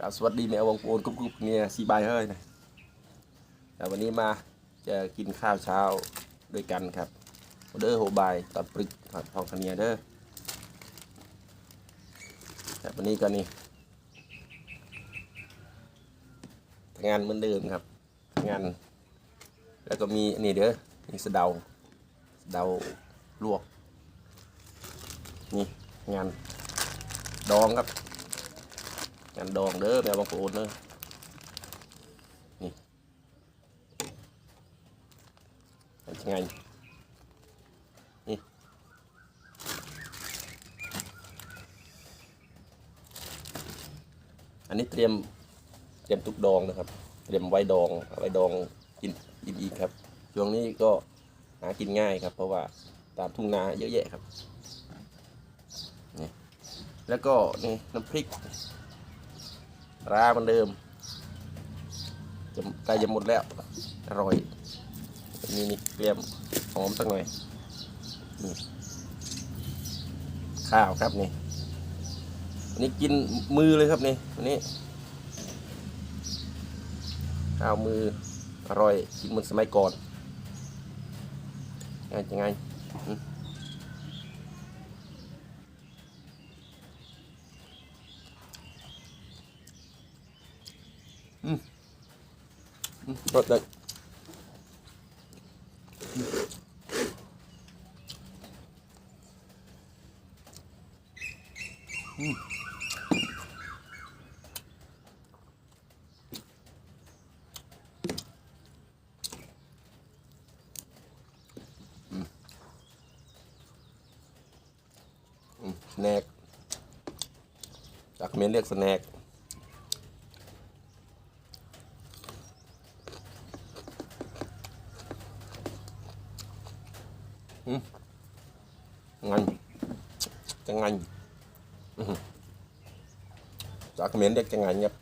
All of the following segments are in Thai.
กราบสวัสดีแมววงโปนกรุบๆเนี่ยสีบายเฮ้ยนะแต่วันนี้มาจะกินข้าวเช้าด้วยกันครับเด้อโฮบายตอนปรึกทอดทองคเนียเด้อแต่วันนี้ก็นี่ทำงานเหมือนเดิมครับทำงาน แล้วก็มีนี่เด้อนี่สะเดาสะเดาลวกนี่งานดองครับ งานดองเด้อแม่บางโอนเด้อนี่ยังไงนี่อันนี้เตรียมเตรียมตุกดองนะครับ เตรียมไว้ดองอาไว้ดองกินกินอีกครับช่วงนี้ก็หากินง่ายครับ เพราะว่าตามทุ่งนาเยอะแยะครับนี่แล้วก็นี่น้ำพริก ราเหมือนเดิมจะใกล้จะหมดแล้วอร่อยนี่นี่เตรียมหอมสักหน่อยนี่ข้าวครับนี่อันนี้กินมือเลยครับนี่อันนี้ข้าวมืออร่อยกินเหมือนสมัยก่อนไงจะไง อืมอืมรสเลยอืมอืมสแน็คจากเมนเรียกสแน็ค งันจะงันจากเขมรเรียกจะงันครับ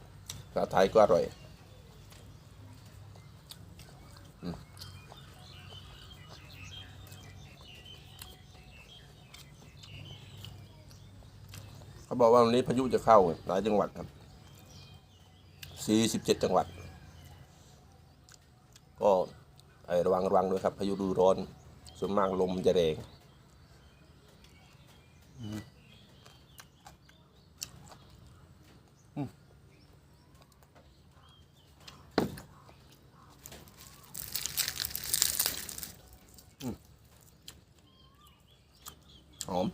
ภาษาไทยก็อร่อยเขาบอกว่าวันนี้พายุจะเข้าหลายจังหวัดครับ47 จังหวัด ก็ระวังระวังด้วยครับ พายุดูร้อน ส่วนมากลมจะแรงหอม